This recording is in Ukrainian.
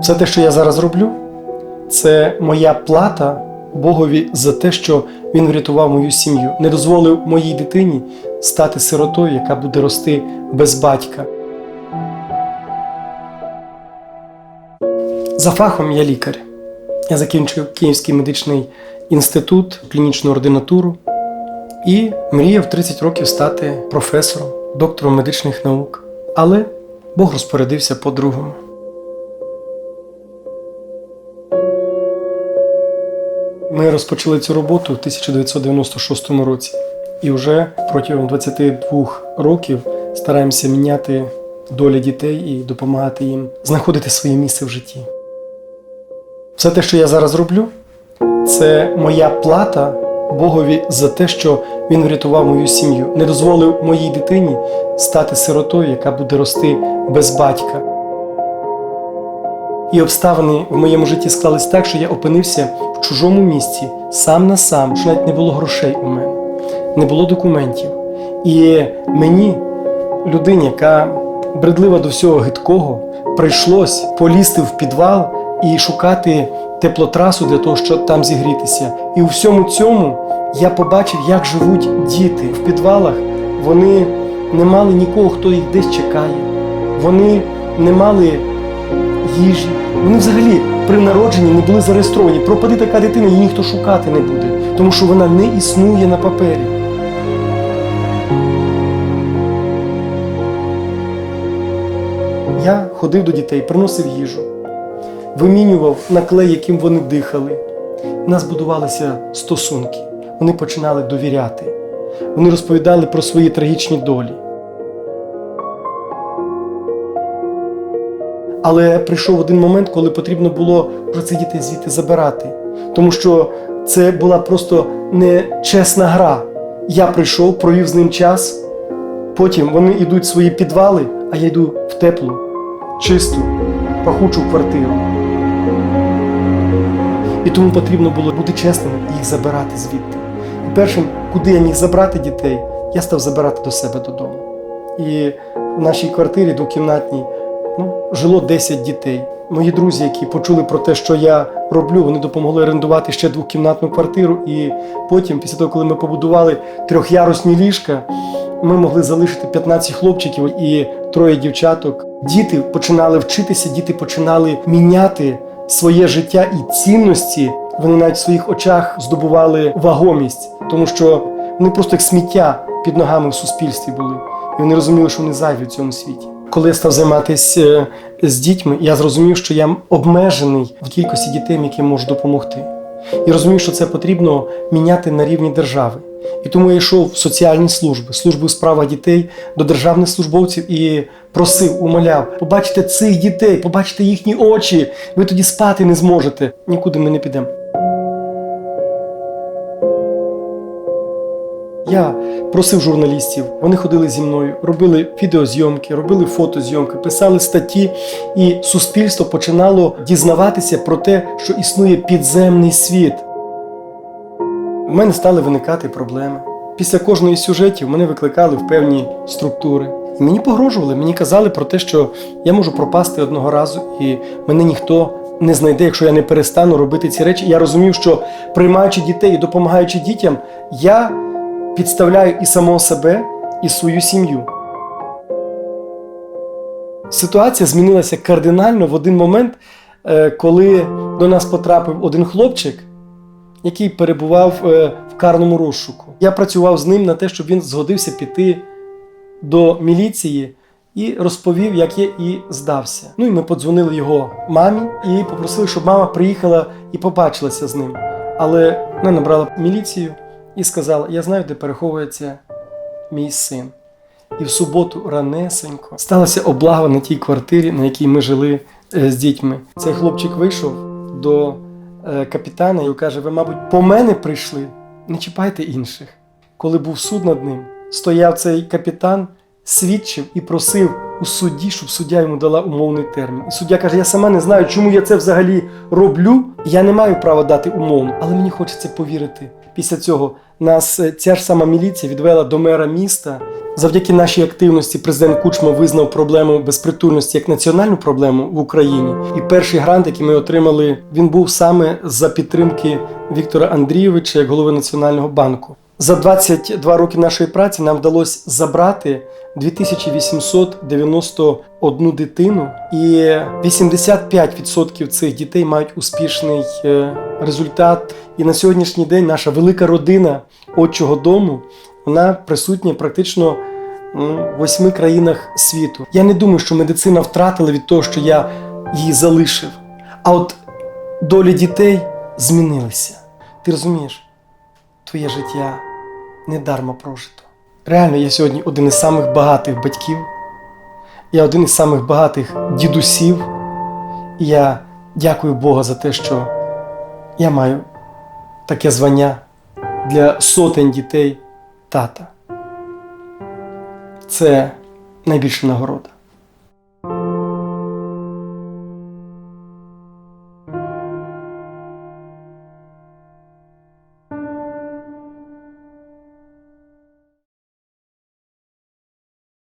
Все те, що я зараз роблю, це моя плата Богові за те, що він врятував мою сім'ю, не дозволив моїй дитині стати сиротою, яка буде рости без батька. За фахом я лікар. Я закінчив Київський медичний інститут, клінічну ординатуру і мріяв 30 років стати професором, доктором медичних наук. Але Бог розпорядився по-другому. Ми розпочали цю роботу у 1996 році, і вже протягом 22 років стараємося міняти долі дітей і допомагати їм знаходити своє місце в житті. Все те, що я зараз роблю, це моя плата Богові за те, що він врятував мою сім'ю, не дозволив моїй дитині стати сиротою, яка буде рости без батька. І обставини в моєму житті склались так, що я опинився в чужому місці, сам на сам, що навіть не було грошей у мене, не було документів. І мені, людині, яка бредлива до всього гидкого, прийшлось полізти в підвал і шукати теплотрасу для того, щоб там зігрітися. І у всьому цьому я побачив, як живуть діти в підвалах. Вони не мали нікого, хто їх десь чекає. Вони не мали їжі. Вони взагалі при народженні не були зареєстровані. Пропади така дитина, її ніхто шукати не буде, тому що вона не існує на папері. Я ходив до дітей, приносив їжу, вимінював наклей, яким вони дихали. У нас будувалися стосунки. Вони починали довіряти. Вони розповідали про свої трагічні долі. Але прийшов один момент, коли потрібно було вже цих дітей звідти забирати. Тому що це була просто нечесна гра. Я прийшов, провів з ним час, потім вони йдуть в свої підвали, а я йду в теплу, чисту, пахучу квартиру. І тому потрібно було бути чесним і їх забирати звідти. І першим, куди я міг забрати дітей, я став забирати до себе додому. І в нашій квартирі двокімнатній ну, жило 10 дітей. Мої друзі, які почули про те, що я роблю, вони допомогли орендувати ще двокімнатну квартиру. І потім, після того, коли ми побудували трьохярусні ліжка, ми могли залишити 15 хлопчиків і троє дівчаток. Діти починали вчитися, діти починали міняти своє життя і цінності. Вони навіть в своїх очах здобували вагомість, тому що вони просто як сміття під ногами в суспільстві були. І вони розуміли, що вони зайві в цьому світі. Коли я став займатися з дітьми, я зрозумів, що я обмежений в кількості дітей, яким можу допомогти. І розумів, що це потрібно міняти на рівні держави. І тому я йшов в соціальні служби, служби у справах дітей до державних службовців і просив, умоляв, побачите цих дітей, побачите їхні очі. Ви тоді спати не зможете. Нікуди ми не підемо. Я просив журналістів, вони ходили зі мною, робили відеозйомки, робили фотозйомки, писали статті, і суспільство починало дізнаватися про те, що існує підземний світ. У мене стали виникати проблеми. Після кожної сюжетів мене викликали в певні структури. І мені погрожували, мені казали про те, що я можу пропасти одного разу, і мене ніхто не знайде, якщо я не перестану робити ці речі. Я розумів, що приймаючи дітей і допомагаючи дітям, я підставляю і самого себе, і свою сім'ю. Ситуація змінилася кардинально в один момент, е, коли до нас потрапив один хлопчик, який перебував е, в карному розшуку. Я працював з ним на те, щоб він згодився піти до міліції і розповів, як я і здався. Ну і ми подзвонили його мамі і попросили, щоб мама приїхала і побачилася з ним. Але вона набрала міліцію і сказала: Я знаю, де переховується мій син. І в суботу ранесенько сталася облага на тій квартирі, на якій ми жили е, з дітьми. Цей хлопчик вийшов до е, капітана і каже: Ви, мабуть, по мене прийшли, не чіпайте інших. Коли був суд над ним, стояв цей капітан, свідчив і просив у судді, щоб суддя йому дала умовний термін. І суддя каже: Я сама не знаю, чому я це взагалі роблю. Я не маю права дати умовну, але мені хочеться повірити. Після цього нас е, ця ж сама міліція відвела до мера міста Завдяки нашій активності президент Кучма визнав проблему безпритульності як національну проблему в Україні. І перший грант, який ми отримали, він був саме за підтримки Віктора Андрійовича як голови Національного банку. За 22 роки нашої праці нам вдалося забрати 2891 дитину, і 85% цих дітей мають успішний е, результат. І на сьогоднішній день наша велика родина отчого дому вона присутня практично в восьми країнах світу. Я не думаю, що медицина втратила від того, що я її залишив. А от долі дітей змінилися. Ти розумієш, твоє життя недарма прожито. Реально, я сьогодні один із самих багатих батьків, я один із самих багатих дідусів, і я дякую Богу за те, що я маю таке звання для сотень дітей тата. Це найбільша нагорода.